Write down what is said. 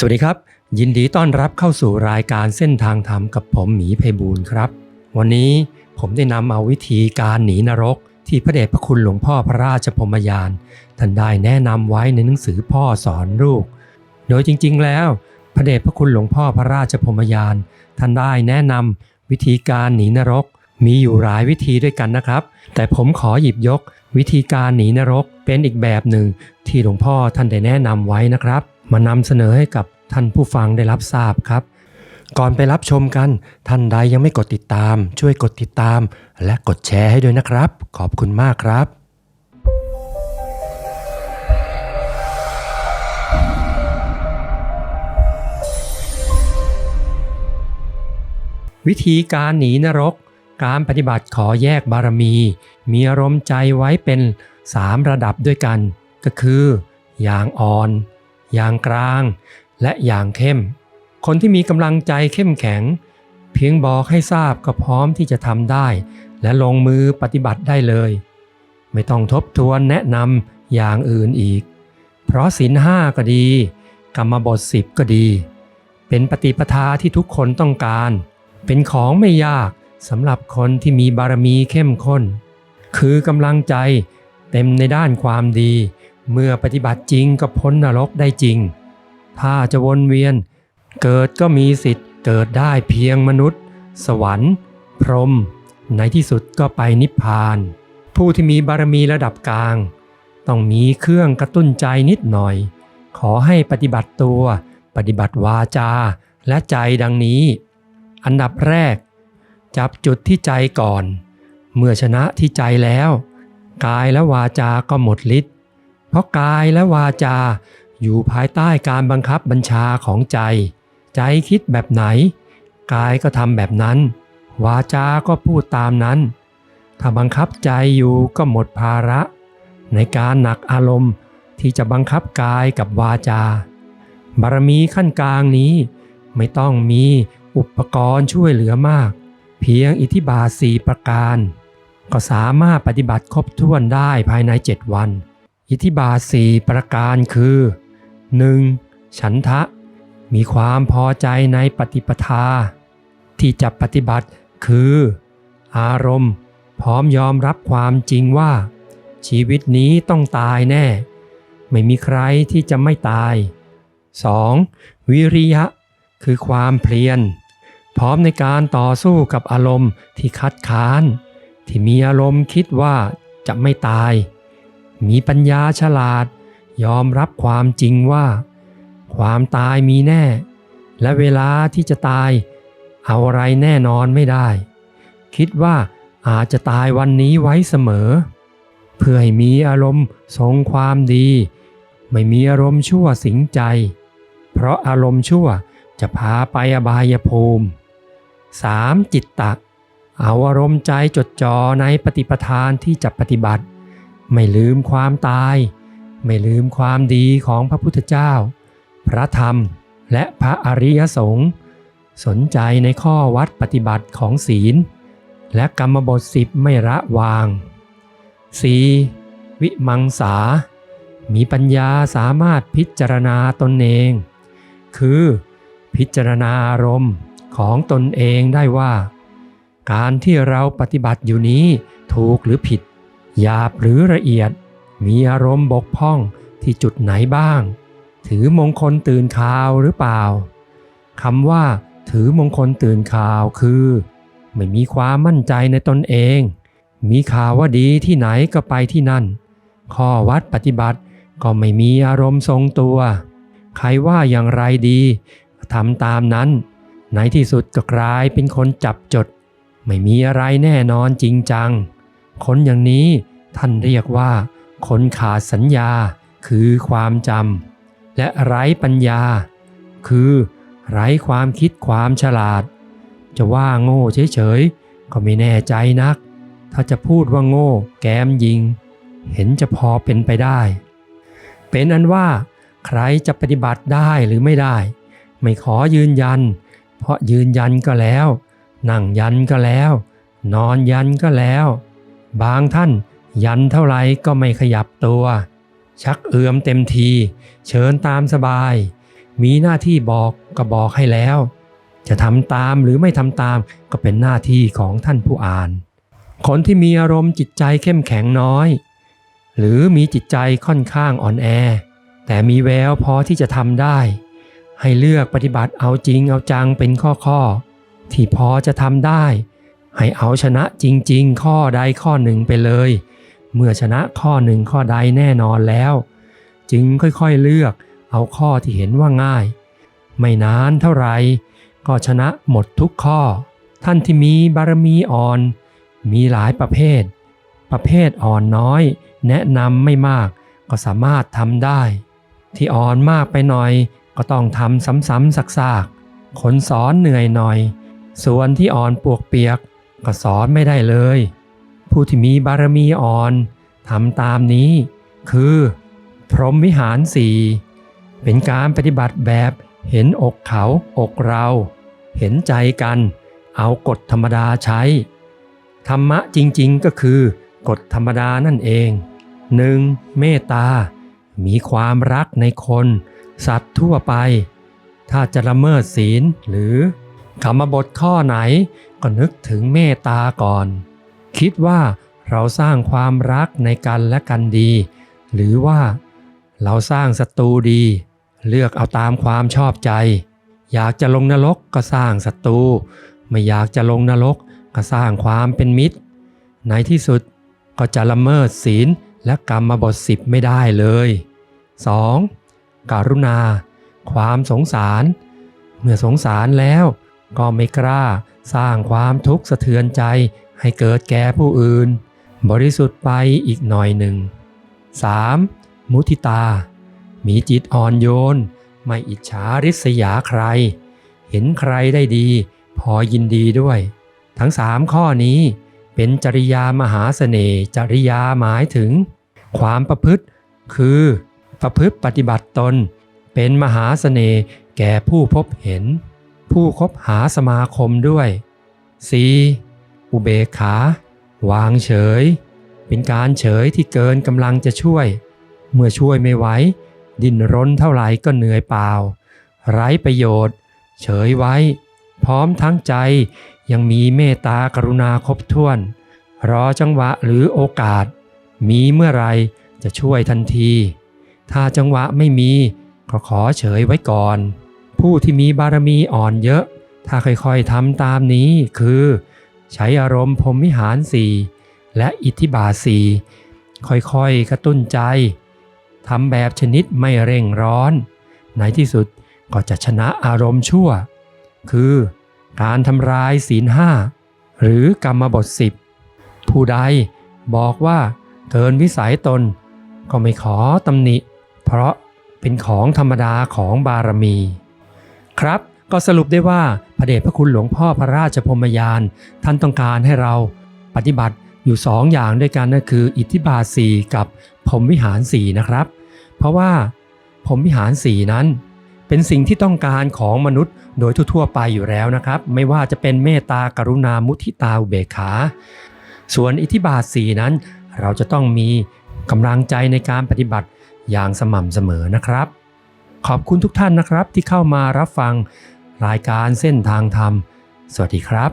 สวัสดีครับ ยินดีต้อนรับเข้าสู่รายการเส้นทางธรรมกับผมหมีไพบูลครับ วันนี้ผมได้นำเอาวิธีการหนีนรก ที่พระเดชพระคุณหลวงพ่อพระราชพรมยานท่านได้แนะนำไว้ในหนังสือพ่อสอนลูก โดยจริงๆแล้ว พระเดชพระคุณหลวงพ่อพระราชพรมยานท่านได้แนะนำวิธีการหนีนรก มีอยู่หลายวิธีด้วยกันนะครับ แต่ผมขอหยิบยก วิธีการหนีนรกเป็นอีกแบบหนึ่งที่หลวงพ่อท่านได้แนะนำไว้นะครับ มานำเสนอให้กับท่านผู้ฟังได้รับทราบครับ ก่อนไปรับชมกันท่านใดยังไม่กดติดตาม ช่วยกดติดตาม และกดแชร์ให้ด้วยนะครับ ขอบคุณมากครับวิธีการหนีนรก การปฏิบัติขอแยกบารมี มีอารมณ์ใจไว้เป็น 3 ระดับด้วยกัน ก็คือ อย่างอ่อน อย่างกลาง และอย่างเข้ม คนที่มีกำลังใจเข้มแข็ง เพียงบอกให้ทราบก็พร้อมที่จะทำได้ และลงมือปฏิบัติได้เลย ไม่ต้องทบทวนแนะนำอย่างอื่นอีก เพราะศีลห้าก็ดี กรรมบทสิบก็ดี เป็นปฏิปทาที่ทุกคนต้องการ เป็นของไม่ยากสำหรับคนที่มีบารมีเข้มข้น คือกำลังใจเต็มในด้านความดี เมื่อปฏิบัติจริงก็พ้นนรกได้จริง ถ้าจะวนเวียน เกิดก็มีสิทธิ์ เกิดได้เพียงมนุษย์ สวรรค์ พรหมในที่สุดก็ไปนิพพาน ผู้ที่มีบารมีระดับกลาง ต้องมีเครื่องกระตุ้นใจนิดหน่อย ขอให้ปฏิบัติตัว ปฏิบัติวาจาและใจดังนี้ อันดับแรก จับจุดที่ใจก่อน เมื่อชนะที่ใจแล้ว กายและวาจาก็หมดฤทธิ์ ราะกายและวาจา อยู่ภายใต้การบังคับบัญชาของใจ ใจคิดแบบไหน กายก็ทำแบบนั้น วาจาก็พูดตามนั้น ถ้าบังคับใจอยู่ก็หมดภาระ ในการหนักอารมณ์ที่จะบังคับกายกับวาจา บารมีขั้นกลางนี้ ไม่ต้องมีอุปกรณ์ช่วยเหลือมาก เพียงอิทธิบาทสีประการ ก็สามารถปฏิบัติครบถ้วนได้ภายใน 7 วัน อิทธิบาทสี่ประการคือ 1. ฉันทะ มีความพอใจในปฏิปทา ที่จะปฏิบัติคือ อารมณ์ พร้อมยอมรับความจริงว่า ชีวิตนี้ต้องตายแน่ ไม่มีใครที่จะไม่ตาย 2. วิริยะ คือความเพลียนพร้อมในการต่อสู้กับอารมณ์ที่คัดค้าน ที่มีอารมณ์คิดว่าจะไม่ตาย มีปัญญาฉลาด ยอมรับความจริงว่า ความตายมีแน่ และเวลาที่จะตาย เอาอะไรแน่นอนไม่ได้ คิดว่าอาจจะตายวันนี้ไว้เสมอ เพื่อให้มีอารมณ์ทรงความดี ไม่มีอารมณ์ชั่วสิงใจ เพราะอารมณ์ชั่วจะพาไปอบายภูมิ 3. จิตตะ เอาอารมณ์ใจจดจ่อในปฏิปทานที่จะปฏิบัติ ไม่ลืมความตาย ไม่ลืมความดีของพระพุทธเจ้า พระธรรมและพระอริยสงฆ์สนใจในข้อวัดปฏิบัติของศีล และกรรมบทสิบไม่ระวาง 4. วิมังสา มีปัญญาสามารถพิจารณาตนเอง คือพิจารณาอารมณ์ของตนเองได้ว่า การที่เราปฏิบัติอยู่นี้ถูกหรือผิด หยาบหรือละเอียด มีอารมณ์บกพร่องที่จุดไหนบ้าง ถือมงคลตื่นข่าวหรือเปล่าคำว่า ถือมงคลตื่นข่าวคือ ไม่มีความมั่นใจในตนเอง มีข่าวว่าดีที่ไหนก็ไปที่นั่น ข้อวัดปฏิบัติก็ไม่มีอารมณ์ทรงตัว ใครว่าอย่างไรดีทำตามนั้นในที่สุดก็กลายเป็นคนจับจด ไม่มีอะไรแน่นอนจริงจัง คนอย่างนี้ ท่านเรียกว่าคนขาดสัญญาคือความจำและไร้ปัญญา คือไร้ความคิดความฉลาด จะว่าโง่เฉยๆ ก็ไม่แน่ใจนัก ถ้าจะพูดว่าโง่แกมยิง เห็นจะพอเป็นไปได้ เป็นอันว่าใครจะปฏิบัติได้หรือไม่ได้ ไม่ขอยืนยัน เพราะยืนยันก็แล้ว นั่งยันก็แล้ว นอนยันก็แล้ว บางท่าน ยันเท่าไรก็ไม่ขยับตัว ชักเอือมเต็มที เชิญตามสบาย มีหน้าที่บอกก็บอกให้แล้ว จะทำตามหรือไม่ทำตามก็เป็นหน้าที่ของท่านผู้อ่าน คนที่มีอารมณ์จิตใจเข้มแข็งน้อย หรือมีจิตใจค่อนข้างอ่อนแอ แต่มีแววพอที่จะทำได้ ให้เลือกปฏิบัติเอาจริงเอาจังเป็นข้อๆที่พอจะทำได้ให้เอาชนะจริง ๆ ข้อใดข้อหนึ่งไปเลย เมื่อชนะข้อหนึ่งข้อใดแน่นอนแล้ว จึงค่อยๆเลือกเอาข้อที่เห็นว่าง่าย ไม่นานเท่าไหร่ก็ชนะหมดทุกข้อ ท่านที่มีบารมีอ่อน มีหลายประเภท ประเภทอ่อนน้อย แนะนำไม่มากก็สามารถทำได้ ที่อ่อนมากไปหน่อยก็ต้องทำซ้ำๆซากๆคนสอนเหนื่อยหน่อย ส่วนที่อ่อนปวกเปียกก็สอนไม่ได้เลย ผู้ที่มีบารมีอ่อนทำตามนี้ คือ พรหมวิหารสี่เป็นการปฏิบัติแบบเห็นอกเขาอกเรา เห็นใจกัน เอากฎธรรมดาใช้ ธรรมะจริงๆก็คือกฎธรรมดานั่นเอง 1. เมตตา มีความรักในคน สัตว์ทั่วไป ถ้าจะละเมิดศีลหรือกรรมบทข้อไหนก็นึกถึงเมตตาก่อน คิดว่าเราสร้างความรักในกันและกันดี หรือว่าเราสร้างศัตรูดี เลือกเอาตามความชอบใจ อยากจะลงนรกก็สร้างศัตรูไม่อยากจะลงนรกก็สร้างความเป็นมิตร ในที่สุดก็จะละเมิดศีลและกรรมบทสิบไม่ได้เลย 2. กรุณา ความสงสาร เมื่อสงสารแล้วก็ไม่กล้าสร้างความทุกข์สะเทือนใจ ให้เกิดแก่ผู้อื่น บริสุทธิ์ไปอีกหน่อยหนึ่ง 3. มุทิตา มีจิตอ่อนโยน ไม่อิจฉาริษยาใคร เห็นใครได้ดี พอยินดีด้วย ทั้งสามข้อนี้เป็นจริยามหาเสน่ห์จริยาหมายถึง ความประพฤติ คือ ประพฤติปฏิบัติตน เป็นมหาเสน่ห์แก่ผู้พบเห็น ผู้คบหาสมาคมด้วย 4. อุเบกขา วางเฉย เป็นการเฉยที่เกินกำลังจะช่วย เมื่อช่วยไม่ไหว ดิ้นรนเท่าไหร่ก็เหนื่อยเปล่า ไร้ประโยชน์ เฉยไว้ พร้อมทั้งใจยังมีเมตตากรุณาครบถ้วน รอจังหวะหรือโอกาส มีเมื่อไรจะช่วยทันที ถ้าจังหวะไม่มีก็ขอเฉยไว้ก่อน ผู้ที่มีบารมีอ่อนเยอะ ถ้าค่อยๆทำตามนี้คือ ใช้อารมณ์พรมวิหารสี่และอิทธิบาสีค่อยๆกระตุ้นใจทำแบบชนิดไม่เร่งร้อน ในที่สุดก็จะชนะอารมณ์ชั่ว คือการทำลายศีลห้าหรือกรรมบทสิบผู้ใดบอกว่าเกินวิสัยตน ก็ไม่ขอตำหนิ เพราะเป็นของธรรมดาของบารมี ครับก็สรุปได้ว่า พระเดชพระคุณหลวงพ่อพระราชพรมยาน ท่านต้องการให้เราปฏิบัติอยู่สองอย่างด้วยกันนั่นคือ อิทธิบาทสีกับพรมวิหารสีนะครับ เพราะว่าพรมวิหารสีนั้น เป็นสิ่งที่ต้องการของมนุษย์โดยทั่วๆไปอยู่แล้วนะครับ ไม่ว่าจะเป็นเมตตากรุณามุทิตาอุเบกขา ส่วนอิทธิบาทสีนั้น เราจะต้องมีกำลังใจในการปฏิบัติอย่างสม่ำเสมอนะครับ ขอบคุณทุกท่านนะครับที่เข้ามารับฟัง รายการเส้นทางธรรม สวัสดีครับ